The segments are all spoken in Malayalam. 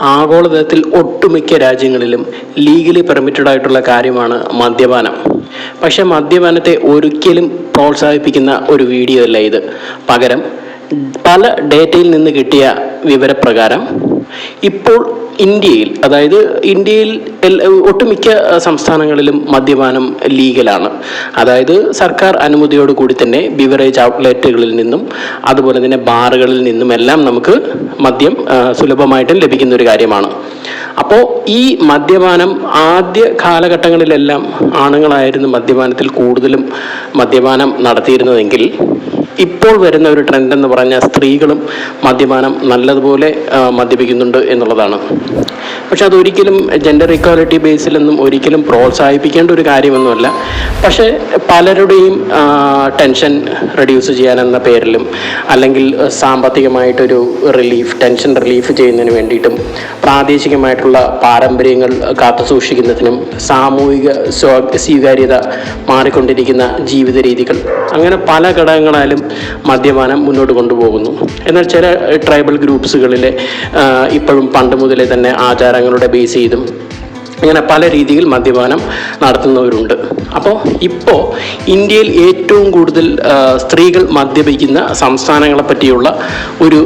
ആഗോളതലത്തിൽ ഒട്ടുമിക്ക രാജ്യങ്ങളിലും ലീഗലി പെർമിറ്റഡ് ആയിട്ടുള്ള കാര്യമാണ് മദ്യപാനം. പക്ഷെ മദ്യപാനത്തെ ഒരിക്കലും പ്രോത്സാഹിപ്പിക്കുന്ന ഒരു വീഡിയോ അല്ല ഇത്. പകരം പല ഡേറ്റയിൽ നിന്ന് കിട്ടിയ വിവരപ്രകാരം ഇപ്പോൾ ഇന്ത്യയിൽ അതായത് ഇന്ത്യയിൽ ഒട്ടുമിക്ക സംസ്ഥാനങ്ങളിലും മദ്യപാനം ലീഗലാണ്. അതായത് സർക്കാർ അനുമതിയോടുകൂടി തന്നെ ബിവറേജ് ഔട്ട്ലെറ്റുകളിൽ നിന്നും അതുപോലെ തന്നെ ബാറുകളിൽ നിന്നും എല്ലാം നമുക്ക് മദ്യം സുലഭമായിട്ടും ലഭിക്കുന്ന ഒരു കാര്യമാണ്. അപ്പോൾ ഈ മദ്യപാനം ആദ്യ കാലഘട്ടങ്ങളിലെല്ലാം ആണുങ്ങളായിരുന്നു മദ്യപാനത്തിൽ കൂടുതലും മദ്യപാനം നടത്തിയിരുന്നതെങ്കിൽ ഇപ്പോൾ വരുന്ന ഒരു ട്രെൻഡ് എന്ന് പറഞ്ഞാൽ സ്ത്രീകളും മദ്യപാനം നല്ലതുപോലെ മദ്യപിക്കുന്നുണ്ട് എന്നുള്ളതാണ്. പക്ഷെ അതൊരിക്കലും ജെൻഡർ ഇക്വാലിറ്റി ബേസിലൊന്നും ഒരിക്കലും പ്രോത്സാഹിപ്പിക്കേണ്ട ഒരു കാര്യമൊന്നുമല്ല. പക്ഷേ പലരുടെയും ടെൻഷൻ റെഡ്യൂസ് ചെയ്യാനെന്ന പേരിലും അല്ലെങ്കിൽ സാമ്പത്തികമായിട്ടൊരു റിലീഫ് ടെൻഷൻ റിലീഫ് ചെയ്യുന്നതിന് വേണ്ടിയിട്ടും പ്രാദേശികമായിട്ടുള്ള പാരമ്പര്യങ്ങൾ കാത്തുസൂക്ഷിക്കുന്നതിനും സാമൂഹിക സ്വാ സ്വീകാര്യത മാറിക്കൊണ്ടിരിക്കുന്ന ജീവിത രീതികൾ അങ്ങനെ പല ഘടകങ്ങളാലും മദ്യപാനം മുന്നോട്ട് കൊണ്ടുപോകുന്നു. എന്നാൽ ചില ട്രൈബൽ ഗ്രൂപ്പ്സുകളിലെ ഇപ്പോഴും പണ്ട് മുതലേ തന്നെ ആചാരങ്ങളുടെ ബേസ് ചെയ്തും ഇങ്ങനെ പല രീതിയിൽ മദ്യപാനം നടത്തുന്നവരുണ്ട്. അപ്പോൾ ഇപ്പോൾ ഇന്ത്യയിൽ ഏറ്റവും കൂടുതൽ സ്ത്രീകൾ മദ്യപിക്കുന്ന സംസ്ഥാനങ്ങളെ പറ്റിയുള്ള ഒരു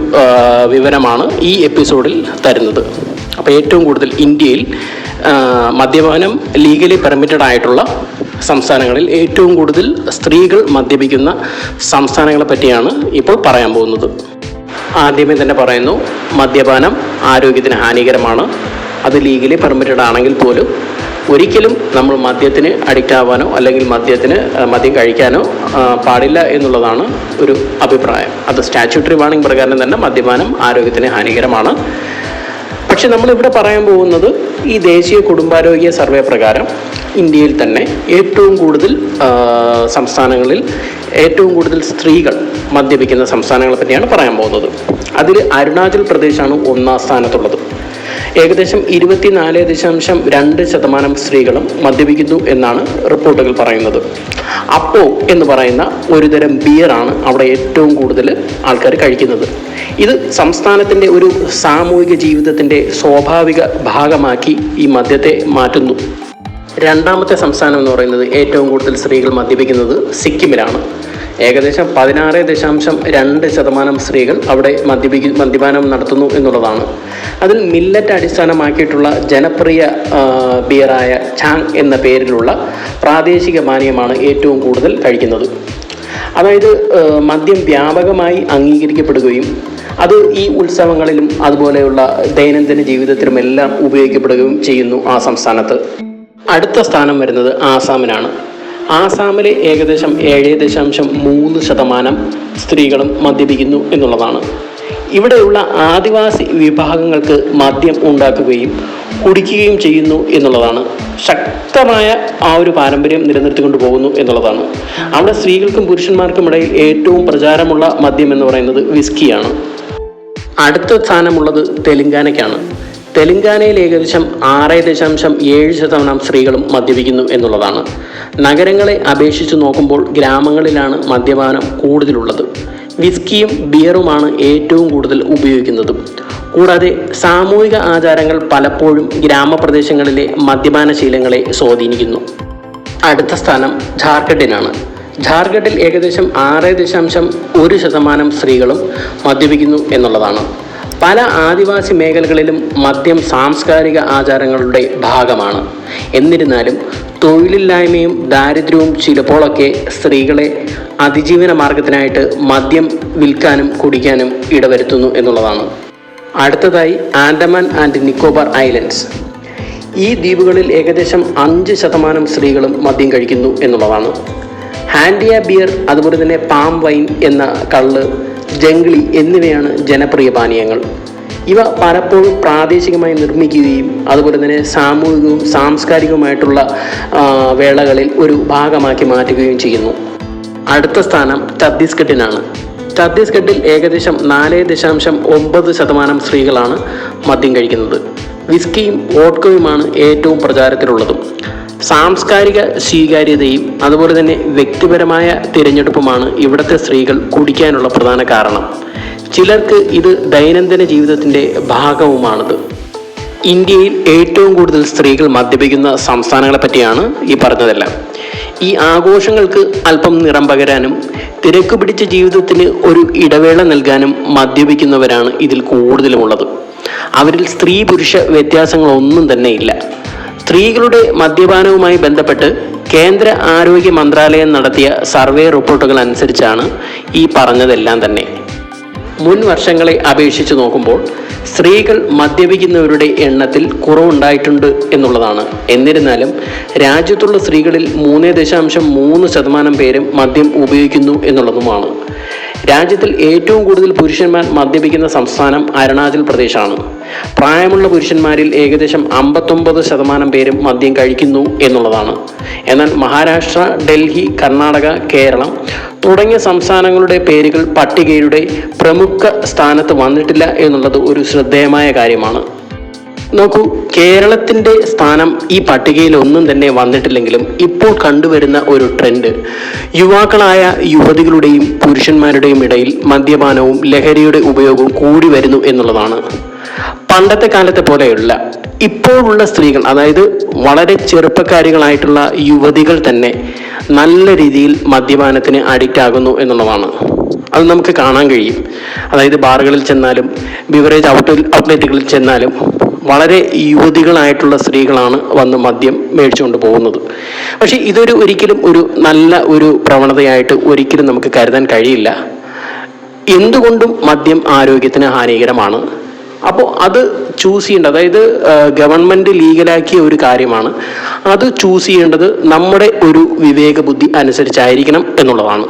വിവരമാണ് ഈ എപ്പിസോഡിൽ തരുന്നത്. അപ്പോൾ ഏറ്റവും കൂടുതൽ ഇന്ത്യയിൽ മദ്യപാനം ലീഗലി പെർമിറ്റഡ് ആയിട്ടുള്ള സംസ്ഥാനങ്ങളിൽ ഏറ്റവും കൂടുതൽ സ്ത്രീകൾ മദ്യപിക്കുന്ന സംസ്ഥാനങ്ങളെ പറ്റിയാണ് ഇപ്പോൾ പറയാൻ പോകുന്നത്. ആദ്യമേ തന്നെ പറയുന്നു മദ്യപാനം ആരോഗ്യത്തിന് ഹാനികരമാണ്. അത് ലീഗലി പെർമിറ്റഡ് ആണെങ്കിൽ പോലും ഒരിക്കലും നമ്മൾ മദ്യത്തിന് അഡിക്റ്റ് ആവാനോ അല്ലെങ്കിൽ മദ്യത്തിന് മദ്യം കഴിക്കാനോ പാടില്ല എന്നുള്ളതാണ് ഒരു അഭിപ്രായം. അത് സ്റ്റാച്യൂട്ടറി വാണിംഗ് പ്രകാരം തന്നെ മദ്യപാനം ആരോഗ്യത്തിന് ഹാനികരമാണ്. പക്ഷെ നമ്മളിവിടെ പറയാൻ പോകുന്നത് ഈ ദേശീയ കുടുംബാരോഗ്യ സർവേ പ്രകാരം ഇന്ത്യയിൽ തന്നെ ഏറ്റവും കൂടുതൽ സംസ്ഥാനങ്ങളിൽ ഏറ്റവും കൂടുതൽ സ്ത്രീകൾ മദ്യപിക്കുന്ന സംസ്ഥാനങ്ങളെ പറ്റിയാണ് പറയാൻ പോകുന്നത്. അതിൽ അരുണാചൽ പ്രദേശാണ് ഒന്നാം സ്ഥാനത്തുള്ളത്. ഏകദേശം ഇരുപത്തിനാല് ദശാംശം രണ്ട് ശതമാനം സ്ത്രീകളും മദ്യപിക്കുന്നു എന്നാണ് റിപ്പോർട്ടുകൾ പറയുന്നത്. അപ്പോ എന്ന് പറയുന്ന ഒരുതരം ബിയറാണ് അവിടെ ഏറ്റവും കൂടുതൽ ആൾക്കാർ കഴിക്കുന്നത്. ഇത് സംസ്ഥാനത്തിന്റെ ഒരു സാമൂഹിക ജീവിതത്തിന്റെ സ്വാഭാവിക ഭാഗമാക്കി ഈ മദ്യത്തെ മാറ്റുന്നു. രണ്ടാമത്തെ സംസ്ഥാനം എന്ന് പറയുന്നത് ഏറ്റവും കൂടുതൽ സ്ത്രീകൾ മദ്യപിക്കുന്നത് സിക്കിമിലാണ്. ഏകദേശം പതിനാറ് ദശാംശം രണ്ട് ശതമാനം സ്ത്രീകൾ അവിടെ മദ്യപിക്കു മദ്യപാനം നടത്തുന്നു എന്നുള്ളതാണ്. അതിൽ മില്ലറ്റ് അടിസ്ഥാനമാക്കിയിട്ടുള്ള ജനപ്രിയ ബിയറായ ചാങ് എന്ന പേരിലുള്ള പ്രാദേശിക പാനീയമാണ് ഏറ്റവും കൂടുതൽ കഴിക്കുന്നത്. അതായത് മദ്യം വ്യാപകമായി അംഗീകരിക്കപ്പെടുകയും അത് ഈ ഉത്സവങ്ങളിലും അതുപോലെയുള്ള ദൈനംദിന ജീവിതത്തിലും എല്ലാം ഉപയോഗിക്കപ്പെടുകയും ചെയ്യുന്നു ആ സംസ്ഥാനത്ത്. അടുത്ത സ്ഥാനം വരുന്നത് ആസാമിനാണ്. ആസാമിലെ ഏകദേശം ഏഴ് ദശാംശം മൂന്ന് ശതമാനം സ്ത്രീകളും മദ്യപിക്കുന്നു എന്നുള്ളതാണ്. ഇവിടെയുള്ള ആദിവാസി വിഭാഗങ്ങൾക്ക് മദ്യം ഉണ്ടാക്കുകയും കുടിക്കുകയും ചെയ്യുന്നു എന്നുള്ളതാണ്. ശക്തമായ ആ ഒരു പാരമ്പര്യം നിലനിർത്തിക്കൊണ്ട് പോകുന്നു എന്നുള്ളതാണ്. അവിടെ സ്ത്രീകൾക്കും പുരുഷന്മാർക്കും ഇടയിൽ ഏറ്റവും പ്രചാരമുള്ള മദ്യം എന്ന് പറയുന്നത് വിസ്കിയാണ് അടുത്ത സ്ഥാനമുള്ളത് തെലുങ്കാനയ്ക്കാണ്. തെലുങ്കാനയിൽ ഏകദേശം ആറ് ദശാംശം ഏഴ് ശതമാനം സ്ത്രീകളും മദ്യപിക്കുന്നു എന്നുള്ളതാണ്. നഗരങ്ങളെ അപേക്ഷിച്ച് നോക്കുമ്പോൾ ഗ്രാമങ്ങളിലാണ് മദ്യപാനം കൂടുതലുള്ളത്. വിസ്കിയും ബിയറുമാണ് ഏറ്റവും കൂടുതൽ ഉപയോഗിക്കുന്നത്. കൂടാതെ സാമൂഹിക ആചാരങ്ങൾ പലപ്പോഴും ഗ്രാമപ്രദേശങ്ങളിലെ മദ്യപാന ശീലങ്ങളെ സ്വാധീനിക്കുന്നു. അടുത്ത സ്ഥാനം ജാർഖണ്ഡിനാണ് ജാർഖണ്ഡിൽ ഏകദേശം ആറ് ദശാംശം ഒരു ശതമാനം സ്ത്രീകളും മദ്യപിക്കുന്നു എന്നുള്ളതാണ്. പല ആദിവാസി മേഖലകളിലും മദ്യം സാംസ്കാരിക ആചാരങ്ങളുടെ ഭാഗമാണ്. എന്നിരുന്നാലും തൊഴിലില്ലായ്മയും ദാരിദ്ര്യവും ചിലപ്പോഴൊക്കെ സ്ത്രീകളെ അതിജീവന മാർഗത്തിനായിട്ട് മദ്യം വിൽക്കാനും കുടിക്കാനും ഇടവരുത്തുന്നു എന്നുള്ളതാണ്. അടുത്തതായി ആൻഡമാൻ ആൻഡ് നിക്കോബാർ ഐലൻഡ്സ്. ഈ ദ്വീപുകളിൽ ഏകദേശം അഞ്ച് ശതമാനം സ്ത്രീകളും മദ്യം കഴിക്കുന്നു എന്നുള്ളതാണ്. ഹാൻഡിയ ബിയർ അതുപോലെ തന്നെ പാം വൈൻ എന്ന കള്ള് ജംഗ്ലി എന്നിവയാണ് ജനപ്രിയ പാനീയങ്ങൾ. ഇവ പലപ്പോഴും പ്രാദേശികമായി നിർമ്മിക്കുകയും അതുപോലെ തന്നെ സാമൂഹികവും സാംസ്കാരികവുമായിട്ടുള്ള വേളകളിൽ ഒരു ഭാഗമാക്കി മാറ്റുകയും ചെയ്യുന്നു. അടുത്ത സ്ഥാനം ഛത്തീസ്ഗഡിനാണ്. ഛത്തീസ്ഗഡിൽ ഏകദേശം നാല് ദശാംശം ഒമ്പത് ശതമാനം സ്ത്രീകളാണ് മദ്യം കഴിക്കുന്നത്. വിസ്കിയും വോഡ്കയുമാണ് ഏറ്റവും പ്രചാരത്തിലുള്ളതും. സാംസ്കാരിക സ്വീകാര്യതയും അതുപോലെ തന്നെ വ്യക്തിപരമായ തിരഞ്ഞെടുപ്പുമാണ് ഇവിടുത്തെ സ്ത്രീകൾ കുടിക്കാനുള്ള പ്രധാന കാരണം. ചിലർക്ക് ഇത് ദൈനംദിന ജീവിതത്തിന്റെ ഭാഗവുമാണിത്. ഇന്ത്യയിൽ ഏറ്റവും കൂടുതൽ സ്ത്രീകൾ മദ്യപിക്കുന്ന സംസ്ഥാനങ്ങളെ പറ്റിയാണ് ഈ പറഞ്ഞതെല്ലാം. ഈ ആഘോഷങ്ങൾക്ക് അല്പം നിറം പകരാനും തിരക്ക് പിടിച്ച ജീവിതത്തിന് ഒരു ഇടവേള നൽകാനും മദ്യപിക്കുന്നവരാണ് ഇതിൽ കൂടുതലുമുള്ളത്. അവരിൽ സ്ത്രീ പുരുഷ വ്യത്യാസങ്ങളൊന്നും തന്നെ ഇല്ല. സ്ത്രീകളുടെ മദ്യപാനവുമായി ബന്ധപ്പെട്ട് കേന്ദ്ര ആരോഗ്യ മന്ത്രാലയം നടത്തിയ സർവേ റിപ്പോർട്ടുകൾ അനുസരിച്ചാണ് ഈ പറഞ്ഞതെല്ലാം തന്നെ. മുൻ വർഷങ്ങളെ അപേക്ഷിച്ച് നോക്കുമ്പോൾ സ്ത്രീകൾ മദ്യപിക്കുന്നവരുടെ എണ്ണത്തിൽ കുറവുണ്ടായിട്ടുണ്ട് എന്നുള്ളതാണ്. എന്നിരുന്നാലും രാജ്യത്തുള്ള സ്ത്രീകളിൽ മൂന്ന് ദശാംശം മൂന്ന് ശതമാനം പേരും മദ്യം ഉപയോഗിക്കുന്നു എന്നുള്ളതുമാണ്. രാജ്യത്തിൽ ഏറ്റവും കൂടുതൽ പുരുഷന്മാർ മദ്യപിക്കുന്ന സംസ്ഥാനം അരുണാചൽ പ്രദേശാണ്. പ്രായമുള്ള പുരുഷന്മാരിൽ ഏകദേശം അമ്പത്തൊമ്പത് ശതമാനം പേരും മദ്യം കഴിക്കുന്നു എന്നുള്ളതാണ്. എന്നാൽ മഹാരാഷ്ട്ര ഡൽഹി കർണാടക കേരളം തുടങ്ങിയ സംസ്ഥാനങ്ങളുടെ പേരുകൾ പട്ടികയുടെ പ്രമുഖ സ്ഥാനത്ത് വന്നിട്ടില്ല എന്നുള്ളത് ഒരു ശ്രദ്ധേയമായ കാര്യമാണ്. നോക്കൂ കേരളത്തിന്റെ സ്ഥാനം ഈ പട്ടികയിൽ ഒന്നും തന്നെ വന്നിട്ടില്ലെങ്കിലും ഇപ്പോൾ കണ്ടുവരുന്ന ഒരു ട്രെൻഡ് യുവാക്കളായ യുവതികളുടെയും പുരുഷന്മാരുടെയും ഇടയിൽ മദ്യപാനവും ലഹരിയുടെ ഉപയോഗവും കൂടി വരുന്നു എന്നുള്ളതാണ്. പണ്ടത്തെ കാലത്തെ പോലെയുള്ള ഇപ്പോഴുള്ള സ്ത്രീകൾ അതായത് വളരെ ചെറുപ്പക്കാരികളായിട്ടുള്ള യുവതികൾ തന്നെ നല്ല രീതിയിൽ മദ്യപാനത്തിന് അഡിക്റ്റ് ആകുന്നു എന്നുള്ളതാണ്. അത് നമുക്ക് കാണാൻ കഴിയും. അതായത് ബാറുകളിൽ ചെന്നാലും ബിവറേജ് ഔട്ട് ഔട്ട്ലെറ്റുകളിൽ ചെന്നാലും വളരെ യുവതികളായിട്ടുള്ള സ്ത്രീകളാണ് വന്ന് മദ്യം മേടിച്ചുകൊണ്ട് പോകുന്നത്. പക്ഷേ ഇതൊരു ഒരിക്കലും ഒരു നല്ല ഒരു പ്രവണതയായിട്ട് ഒരിക്കലും നമുക്ക് കരുതാൻ കഴിയില്ല. എന്തുകൊണ്ടും മദ്യം ആരോഗ്യത്തിന് ഹാനികരമാണ്. അപ്പോൾ അത് ചൂസ് ചെയ്യേണ്ടത് അതായത് ഗവൺമെന്റ് ലീഗലാക്കിയ ഒരു കാര്യമാണ്. അത് ചൂസ് ചെയ്യേണ്ടത് നമ്മുടെ ഒരു വിവേക ബുദ്ധി അനുസരിച്ചായിരിക്കണം എന്നുള്ളതാണ്.